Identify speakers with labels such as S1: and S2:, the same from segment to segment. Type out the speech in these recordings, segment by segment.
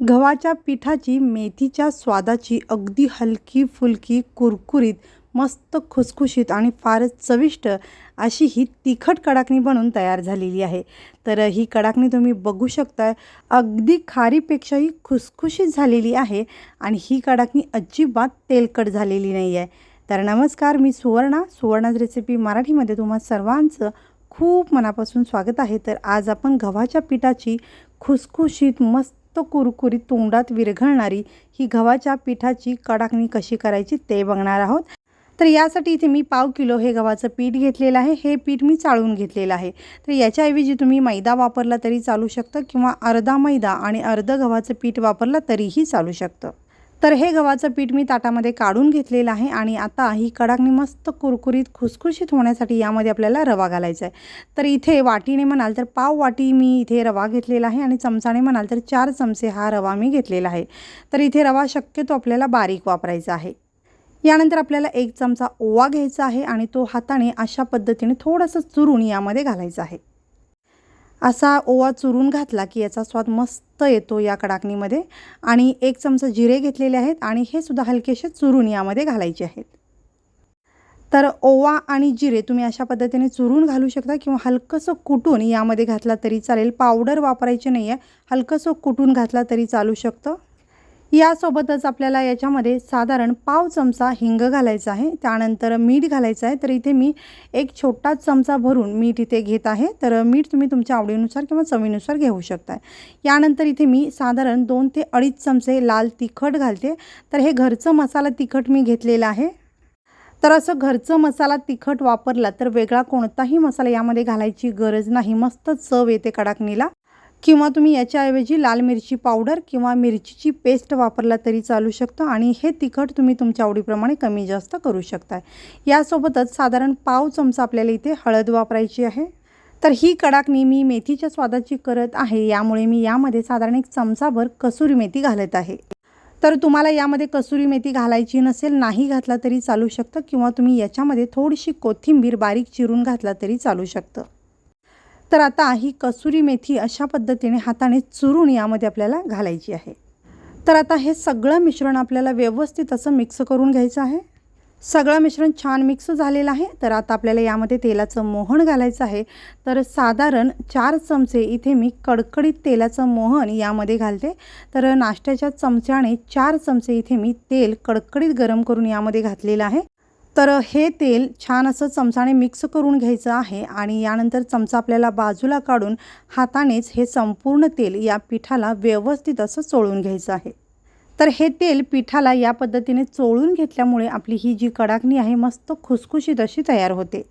S1: गव्हाच्या पिठाची मेथीच्या स्वादाची अगदी हलकी फुलकी कुरकुरीत मस्त खुसखुशीत आणि फारच चविष्ट अशी ही तिखट कडाकणी बनून तयार झालेली आहे. तर ही कडाकणी तुम्ही बघू शकताय. अगदी खारीपेक्षाही खुसखुशीत झालेली आहे आणि ही कडाकणी अजिबात तेलकट झालेली नाही आहे तर नमस्कार मी सुवर्णा. सुवर्णाज रेसिपी मराठीमध्ये तुम्हा सर्वांचं खूप मनापासून स्वागत आहे. तर आज आपण गव्हाच्या पिठाची खुसखुशीत मस्त कुरकुरीत तोंडात विरघळणारी ही गव्हाच्या पिठाची कडाकणी कशी करायची ते बघणार आहोत. तर यासाठी इथे मी पाव किलो हे गव्हाचं पीठ घेतलेलं आहे. हे पीठ मी चाळून घेतलेलं आहे. तर याच्याऐवजी तुम्ही मैदा वापरला तरी चालू शकतं किंवा अर्धा मैदा आणि अर्धं गव्हाचं पीठ वापरलं तरीही चालू शकतं. तर हे गव्हाचं पीठ मी ताटामध्ये काढून घेतलेलं आहे आणि आता ही कडाकणी मस्त कुरकुरीत खुसखुशीत होण्यासाठी यामध्ये आपल्याला रवा घालायचा आहे. तर इथे वाटीने म्हणाल तर पाव वाटी मी इथे रवा घेतलेला आहे आणि चमचाने म्हणाल तर चार चमचे हा रवा मी घेतलेला आहे. तर इथे रवा शक्यतो आपल्याला बारीक वापरायचा आहे. यानंतर आपल्याला एक चमचा ओवा घ्यायचा आहे आणि तो हाताने अशा पद्धतीने थोडंसं चुरून यामध्ये घालायचा आहे. असा ओवा चुरून घातला की याचा स्वाद मस्त येतो या कडाकणीमध्ये. आणि एक चमचा जिरे घेतलेले आहेत आणि हे सुद्धा हलकेसे चुरून यामध्ये घालायचे आहेत. तर ओवा आणि जिरे तुम्ही अशा पद्धतीने चुरून घालू शकता किंवा हलकंसं कुटून यामध्ये घातला तरी चालेल. पावडर वापरायची नाही आहे हलकंसं कुटून घातला तरी चालू शकतं. यासोबतच आपल्याला याच्यामध्ये साधारण पाव चमचा हिंग घालायचा आहे. त्यानंतर मीठ घालायचं आहे. तर इथे मी एक छोटा चमचा भरून मीठ इथे घेत आहे. तर मीठ तुम्ही तुमच्या आवडीनुसार किंवा चवीनुसार घेऊ शकता यानंतर इथे मी साधारण दोन ते अडीच चमचे लाल तिखट घालते. तर हे घरचं मसाला तिखट मी घेतलेलं आहे. तर असं घरचं मसाला तिखट वापरला तर वेगळा कोणताही मसाला यामध्ये घालायची गरज नाही. मस्त चव येते कडाकणीला. किंवा तुम्ही याच्याऐवजी लाल मिरची पावडर किंवा मिरचीची पेस्ट वापरला तरी चालू शकतं आणि हे तिखट तुम्ही तुमच्या आवडीप्रमाणे कमी जास्त करू शकताय. यासोबतच साधारण पाव चमचा आपल्याला इथे हळद वापरायची आहे. तर ही कडाकणी मी मेथीच्या स्वादाची करत आहे यामुळे मी यामध्ये साधारण एक चमचाभर कसुरी मेथी घालत आहे. तर तुम्हाला यामध्ये कसुरी मेथी घालायची नसेल नाही घातला तरी चालू शकतं किंवा तुम्ही याच्यामध्ये थोडीशी कोथिंबीर बारीक चिरून घातला तरी चालू शकतं. तर आता ही कसुरी मेथी अशा पद्धतीने हाताने चुरून यामध्ये आपल्याला घालायची आहे. तर आता हे सगळं मिश्रण आपल्याला व्यवस्थित असं मिक्स करून घ्यायचं आहे. सगळं मिश्रण छान मिक्स झालेलं आहे. तर आता आपल्याला यामध्ये तेलाचं मोहन घालायचं आहे. तर साधारण चार चमचे इथे मी कडकडीत तेलाचं मोहन यामध्ये घालते. तर नाश्त्याच्या चमच्याने चार चमचे इथे मी तेल कडकडीत गरम करून यामध्ये घातलेलं आहे. तर हे तेल छान असं चमचाने मिक्स करून घ्यायचं आहे आणि यानंतर चमचा आपल्याला बाजूला काढून हातानेच हे संपूर्ण तेल या पिठाला व्यवस्थित असं चोळून घ्यायचं आहे. तर हे तेल पिठाला या पद्धतीने चोळून घेतल्यामुळे आपली ही जी कडाकणी आहे मस्त खुसखुशीत अशी तयार होते.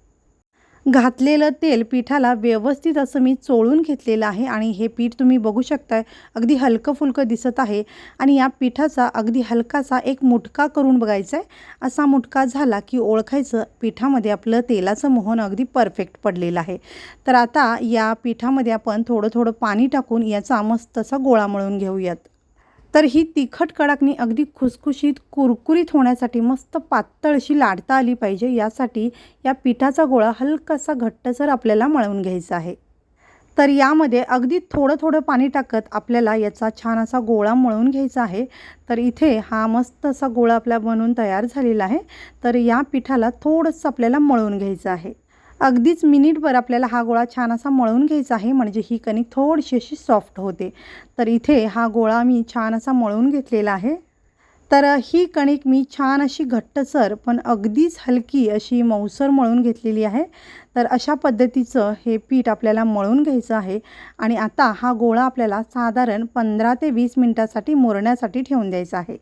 S1: घातलेलं तेल पिठाला व्यवस्थित असं मी चोळून घेतलेलं आहे आणि हे पीठ तुम्ही बघू शकताय अगदी हलकं फुलकं दिसत आहे. आणि या पिठाचा अगदी हलकासा एक मुटका करून बघायचा आहे असा मुटका झाला की ओळखायचं पिठामध्ये आपलं तेलाचं मोहन अगदी परफेक्ट पडलेलं आहे. तर आता या पिठामध्ये आपण थोडं थोडं पाणी टाकून याचा मस्त असा गोळा मळून घेऊयात. तर ही तिखट कडाकणी अगदी खुसखुशीत कुरकुरीत होण्यासाठी मस्त पातळशी लाडता लाटता आली पाहिजे. यासाठी या पिठाचा गोळा हलकासा घट्टसर आपल्याला मळून घ्यायचा आहे. तर यामध्ये अगदी थोडं थोडं पाणी टाकत आपल्याला याचा छान असा गोळा मळून घ्यायचा आहे. तर इथे हा मस्त असा गोळा आपला बनवून तयार झालेला आहे. तर या पिठाला थोडंसं आपल्याला मळून घ्यायचं आहे. अगदीच मिनिटभर आपल्याला हा गोळा छान असा मळून घ्यायचा आहे. म्हणजे ही कणी थोडीशी अशी सॉफ्ट होते. तर इथे हा गोळा मी छान असा मळून घेतलेला आहे. तर ही कणिक मी छान अशी घट्टसर पण अगदीच हलकी अशी मऊसर मळून घेतलेली आहे. तर अशा पद्धतीचं हे पीठ आपल्याला मळून घ्यायचं आहे. आणि आता हा गोळा आपल्याला साधारण पंधरा ते वीस मिनटासाठी मुरण्यासाठी ठेवून द्यायचा आहे.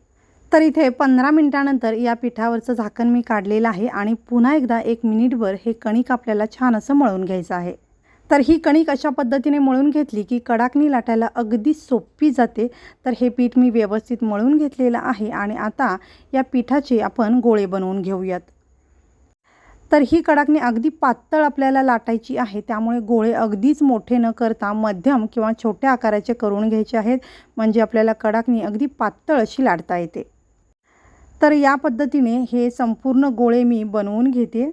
S1: तर इथे पंधरा मिनटानंतर या पिठावरचं झाकण मी काढलेलं आहे आणि पुन्हा एकदा एक मिनिटभर हे कणिक आपल्याला छान असं मळून घ्यायचं आहे. तर ही कणिक अशा पद्धतीने मळून घेतली की कडाकणी लाटायला अगदी सोपी जाते. तर हे पीठ मी व्यवस्थित मळून घेतलेलं आहे आणि आता या पिठाचे आपण गोळे बनवून घेऊयात. तर ही कडाकणी अगदी पातळ आपल्याला लाटायची आहे. त्यामुळे गोळे अगदीच मोठे न करता मध्यम किंवा छोट्या आकाराचे करून घ्यायचे आहेत. म्हणजे आपल्याला कडाकणी अगदी पातळ अशी लाटता येते. तर या पद्धतीने हे संपूर्ण गोळे मी बनवून घेते.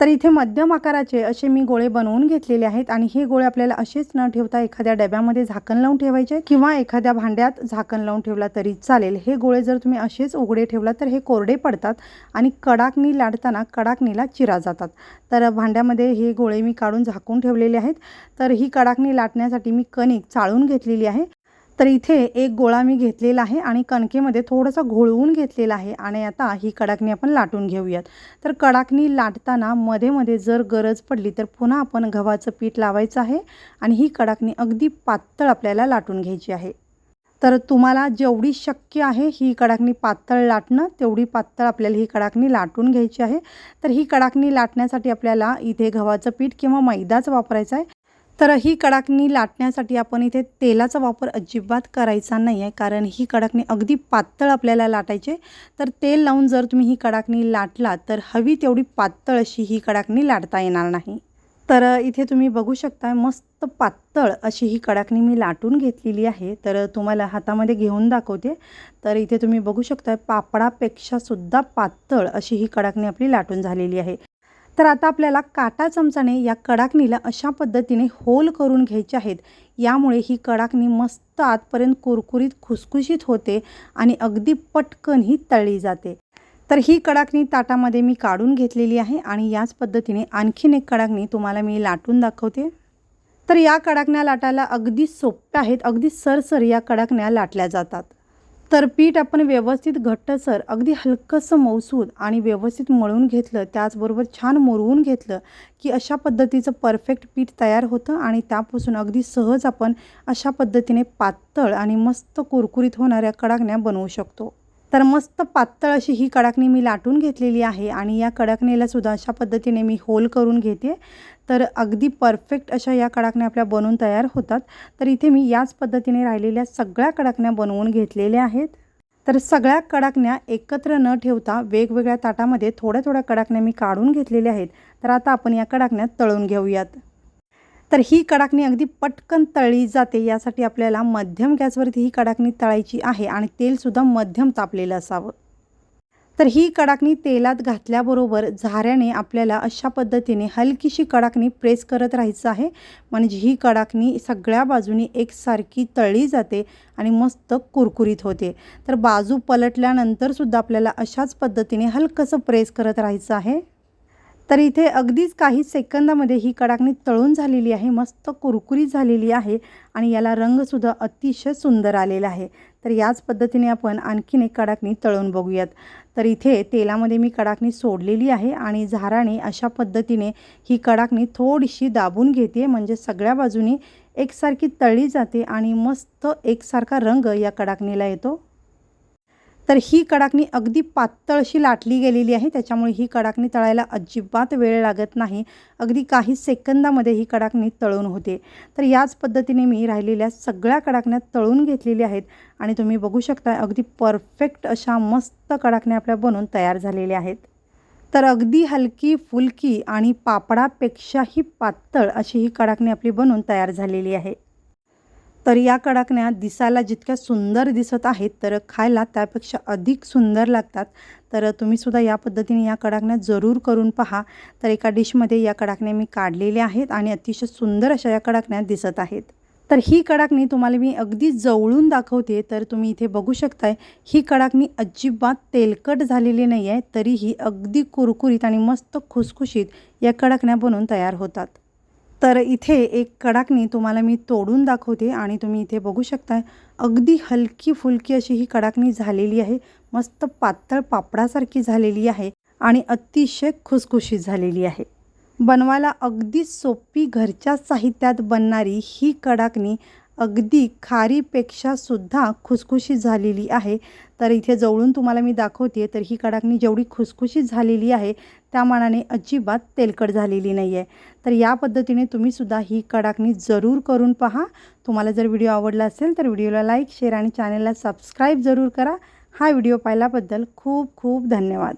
S1: तर इथे मध्यम आकाराचे असे मी गोळे बनवून घेतलेले आहेत आणि हे गोळे आपल्याला असेच न ठेवता एखाद्या डब्यामध्ये झाकण लावून ठेवायचे किंवा एखाद्या भांड्यात झाकण लावून ठेवला तरी चालेल. हे गोळे जर तुम्ही असेच उघडे ठेवला तर हे कोरडे पडतात आणि कडाकणी लाटताना कडाकणीला चिरा जातात. तर भांड्यामध्ये हे गोळे मी काढून झाकून ठेवलेले आहेत. तर ही कडाकणी लाटण्यासाठी मी कणिक चाळून घेतलेली आहे. तर इथे एक गोळा मी घेतलेला आहे आणि कणकेमध्ये थोडंसं घोळवून घेतलेला आहे. आणि आता ही कडाकणी आपण लाटून घेऊयात. तर कडाकणी लाटताना मध्ये मध्ये जर गरज पडली तर पुन्हा आपण गव्हाचं पीठ लावायचं आहे आणि ही कडाकणी अगदी पातळ आपल्याला लाटून घ्यायची आहे. तर तुम्हाला जेवढी शक्य आहे ही कडाकणी पातळ लाटणं तेवढी पातळ आपल्याला ही कडाकणी लाटून घ्यायची आहे. तर ही कडाकणी लाटण्यासाठी आपल्याला इथे गव्हाचं पीठ किंवा मैदाच वापरायचा आहे. तर ही कडाकणी लाटण्यासाठी आपण इथे तेलाचा वापर अजिबात करायचा नाही आहे कारण ही कडाकणी अगदी पातळ आपल्याला लाटायचे तर तेल लावून जर तुम्ही ही कडाकणी लाटला तर हवी तेवढी पातळ अशी ही कडाकणी लाटता येणार नाही. तर इथे तुम्ही बघू शकता मस्त पातळ अशी ही कडाकणी मी लाटून घेतलेली आहे. तर तुम्हाला हातामध्ये घेऊन दाखवते. तर इथे तुम्ही बघू शकता पापडापेक्षासुद्धा पातळ अशी ही कडाकणी आपली लाटून झालेली आहे. तर आता आपल्याला काटा चमचाने या कडाकणीला अशा पद्धतीने होल करून घ्यायचे आहेत. यामुळे ही कडाकणी मस्त आतपर्यंत कुरकुरीत खुसखुशीत होते आणि अगदी पटकन ही तळली जाते. तर ही कडाकणी ताटामध्ये मी काढून घेतलेली आहे आणि याच पद्धतीने आणखीन एक कडाकणी तुम्हाला मी लाटून दाखवते. तर या कडाकण्या लाटायला अगदी सोप्या आहेत अगदी सरसर या कडाकण्या लाटल्या जातात. तर पीठ आपण व्यवस्थित घट्टसर अगदी हलकंसं मौसूद आणि व्यवस्थित मळून घेतलं त्याचबरोबर छान मुरवून घेतलं की अशा पद्धतीचं परफेक्ट पीठ तयार होतं आणि त्यापासून अगदी सहज आपण अशा पद्धतीने पातळ आणि मस्त कुरकुरीत होणाऱ्या कडाकण्या बनवू शकतो. तर मस्त पातळ अशी ही कडाकणी मी लाटून घेतलेली आहे आणि या कडाकणीला सुद्धा अशा पद्धतीने मी होल करून घेते. तर अगदी परफेक्ट अशा या कडाकण्या आपल्या बनवून तयार होतात. तर इथे मी याच पद्धतीने राहिलेल्या सगळ्या कडाकण्या बनवून घेतलेल्या आहेत. तर सगळ्या कडाकण्या एकत्र न ठेवता वेगवेगळ्या ताटामध्ये थोड्या थोड्या कडाकण्या मी काढून घेतलेल्या आहेत. तर आता आपण या कडाकण्या तळून घेऊयात. तर ही कडाकणी अगदी पटकन तळली जाते. यासाठी आपल्याला मध्यम गॅसवरती ही कडाकणी तळायची आहे आणि तेलसुद्धा मध्यम तापलेलं असावं. तर ही कडाकणी तेलात घातल्याबरोबर झाऱ्याने आपल्याला अशा पद्धतीने हलकीशी कडाकणी प्रेस करत राहायचं आहे. म्हणजे ही कडाकणी सगळ्या बाजूनी एकसारखी तळली जाते आणि मस्त कुरकुरीत होते. तर बाजू पलटल्यानंतरसुद्धा आपल्याला अशाच पद्धतीने हलकंसं प्रेस करत राहायचं आहे. तर इथे अगदीच काही सेकंदामध्ये ही कडाकणी तळून झालेली आहे मस्त कुरकुरीत झालेली आहे आणि याला रंगसुद्धा अतिशय सुंदर आलेला आहे. तर याच पद्धतीने आपण आणखीन एक कडाकणी तळून बघूयात. तर इथे तेलामध्ये मी कडाकणी सोडलेली आहे आणि झाराने अशा पद्धतीने ही कडाकणी थोडीशी दाबून घेते म्हणजे सगळ्या बाजूनी एकसारखी तळली जाते आणि मस्त एकसारखा रंग या कडाकणीला येतो. तर ही कडाकणी अगदी पातळ अशी लाटली गेलेली आहे. त्याच्यामुळे ही कडाकणी तळायला अजिबात वेळ लागत नाही. अगदी काही सेकंदामध्ये ही कडाकणी तळून होते. तर याच पद्धतीने मी राहिलेल्या सगळ्या कडाकण्या तळून घेतलेल्या आहेत आणि तुम्ही बघू शकता अगदी परफेक्ट अशा मस्त कडाकण्या आपल्या बनवून तयार झालेल्या आहेत. तर अगदी हलकी फुलकी आणि पापडापेक्षाही पातळ अशी ही कडाकणी आपली बनवून तयार झालेली आहे. तर या कडाकण्या दिसायला जितक्या सुंदर दिसत आहेत तर खायला त्यापेक्षा अधिक सुंदर लागतात. तर तुम्हीसुद्धा या पद्धतीने या कडाकण्या जरूर करून पहा. तर एका डिशमध्ये या कडाकण्या मी काढलेल्या आहेत आणि अतिशय सुंदर अशा या कडाकण्या दिसत आहेत. तर ही कडाकणी तुम्हाला मी अगदी जवळून दाखवते. तर तुम्ही इथे बघू शकताय ही कडाकणी अजिबात तेलकट झालेली नाही आहे तरीही अगदी कुरकुरीत आणि मस्त खुसखुशीत या कडाकण्या बनवून तयार होतात. तर इथे एक कडाकणी तुम्हाला मी तोडून दाखवते आणि तुम्ही इथे बघू शकता अगदी हलकी फुलकी अशी ही कडाकणी झालेली आहे. मस्त पातळ पापडासारखी झालेली आहे आणि अतिशय खुसखुशीत झालेली आहे. बनवायला अगदी सोपी घरच्या साहित्यात बनणारी ही कडाकणी अगदी खारीपेक्षा सुद्धा खुसखुशीत झालेली आहे. तर इथे जवळून तुम्हाला मी दाखवते तर ही कडाकणी जेवढी खुसखुशीत झालेली आहे त्या मानाने अजिबात तेलकट झालेली नाही आहे तर या पद्धतीने तुम्हीसुद्धा ही कडाकणी जरूर करून पहा. तुम्हाला जर व्हिडिओ आवडला असेल तर व्हिडिओला लाईक शेअर आणि चॅनलला सबस्क्राईब जरूर करा. हा व्हिडिओ पाहिल्याबद्दल खूप खूप धन्यवाद.